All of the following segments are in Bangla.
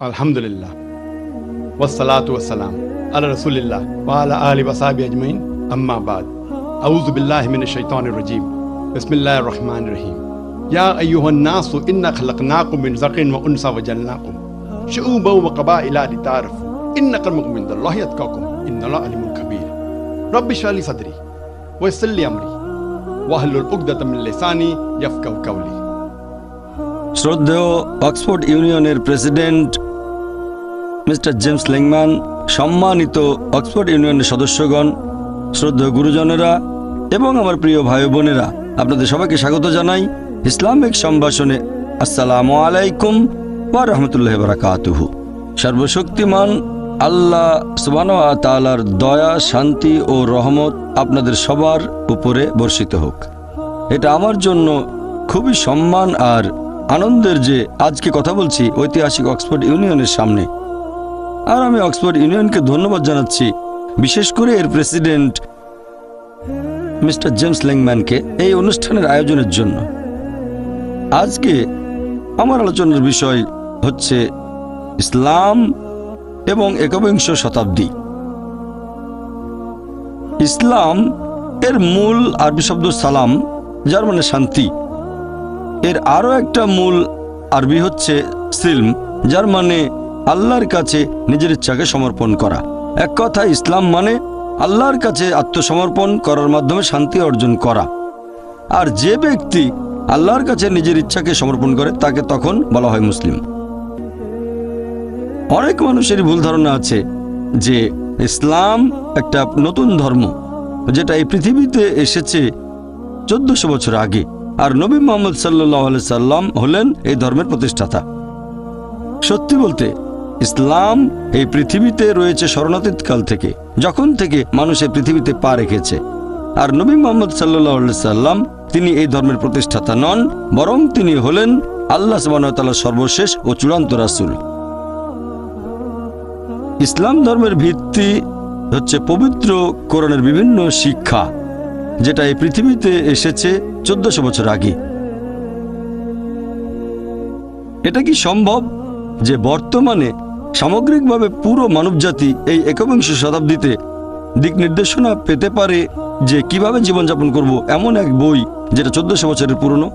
আলহামদুলিল্লাহ ওয়াসসালাতু ওয়াসসালাম আলা রাসূলিল্লাহ ওয়া আলা আলি ওয়া সাহবিহি আজমাইন আম্মা বাদ আউযু বিল্লাহি মিনাশ শাইতানির রাজীম বিসমিল্লাহির রহমানির রহিম ইয়া আইয়ুহান নাসু ইন্না খালাকনাকুম মিন যাকিন ওয়া উনসা ওয়া জালনাকুম শুউবান ওয়া কাবাইলা লিতারফু ইন্না আক্রামাকুম ইনদাল্লাহি আতকাকুম ইন্নাল্লাহা আলিমুন খাবীর রব্বি ইশরাহ লি সাদরি ওয়া ইয়াসসির লি আমরি ওয়াহলুল উকদাতাম মিন লিসানি ইয়াফকাহু কাওলি শ্রদ্ধেয় অক্সফোর্ড ইউনিয়নের প্রেসিডেন্ট মিস্টার জেমস লেংম্যান, সম্মানিত অক্সফোর্ড ইউনিয়নের সদস্যগণ, শ্রদ্ধেয় গুরুজনেরা এবং আমার প্রিয় ভাই বোনেরা, আপনাদের সবাইকে স্বাগত জানাই ইসলামিক সম্ভাষণে। আসসালামু আলাইকুম ওয়া রহমতুল্লাহ বারাকাতুহু। সর্বশক্তিমান আল্লাহ সুবান তালার দয়া, শান্তি ও রহমত আপনাদের সবার উপরে বর্ষিত হোক। এটা আমার জন্য খুবই সম্মান আর আনন্দের যে আজকে কথা বলছি ঐতিহাসিক অক্সফোর্ড ইউনিয়নের সামনে। আর আমি অক্সফোর্ড ইউনিয়নকে ধন্যবাদ জানাচ্ছি, বিশেষ করে এর প্রেসিডেন্ট মিস্টার জেমস লেংম্যানকে এই অনুষ্ঠানের আয়োজনের জন্য। আজকে আমার আলোচনার বিষয় হচ্ছে ইসলাম এবং একবিংশ শতাব্দী। ইসলাম এর মূল আরবি শব্দ সালাম, যার মানে শান্তি। এর আরও একটা মূল আরবি হচ্ছে সিলম, যার মানে আল্লাহর কাছে নিজের ইচ্ছাকে সমর্পণ করা। এক কথা, ইসলাম মানে আল্লাহর কাছে আত্মসমর্পণ করার মাধ্যমে শান্তি অর্জন করা। আর যে ব্যক্তি আল্লাহর কাছে নিজের ইচ্ছাকে সমর্পণ করে, তাকে তখন বলা হয় মুসলিম। অনেক মানুষেরই ভুল ধারণা আছে যে ইসলাম একটা নতুন ধর্ম, যেটা এই পৃথিবীতে এসেছে চোদ্দশো বছর আগে। আর নবী মোহাম্মদ সাল্লাহ সাল্লাম হলেন এই ধর্মের প্রতিষ্ঠাতা। সত্যি বলতে ইসলাম এই পৃথিবীতে রয়েছে শরণাতীত কাল থেকে, যখন থেকে মানুষ এই পৃথিবীতে পা রেখেছে। আর নবী মোহাম্মদ সাল্লাহ সাল্লাম তিনি এই ধর্মের প্রতিষ্ঠাতা নন, বরং তিনি হলেন আল্লাহ সুবাহতাল্লাহ সর্বশেষ ও চূড়ান্ত রাসুল। ইসলাম ধর্মের ভিত্তি হচ্ছে পবিত্র কোরআনের বিভিন্ন শিক্ষা, যেটা এই পৃথিবীতে এসেছে চোদ্দশো বছর আগে। এটা কি সম্ভব যে বর্তমানে সামগ্রিকভাবে পুরো মানবজাতি এই একবিংশ শতাব্দীতে দিক নির্দেশনা পেতে পারে যে কীভাবে জীবনযাপন করব এমন এক বই যেটা চোদ্দশো বছরের পুরনো।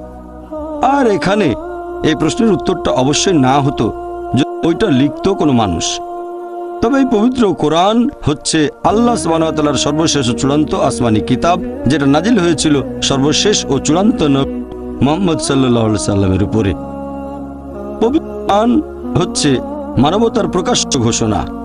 আর এখানে এই প্রশ্নের উত্তরটা অবশ্যই না হতো ওইটা লিখত কোনো মানুষ। তবে এই পবিত্র কোরআন হচ্ছে আল্লাহ সুবাহতালার সর্বশেষ ও চূড়ান্ত আসমানি কিতাব, যেটা নাজিল হয়েছিল সর্বশেষ ও চূড়ান্ত নবী মোহাম্মদ সাল্লাহ সাল্লামের উপরে। পবিত্র হচ্ছে মানবতার প্রকাশ্য ঘোষণা।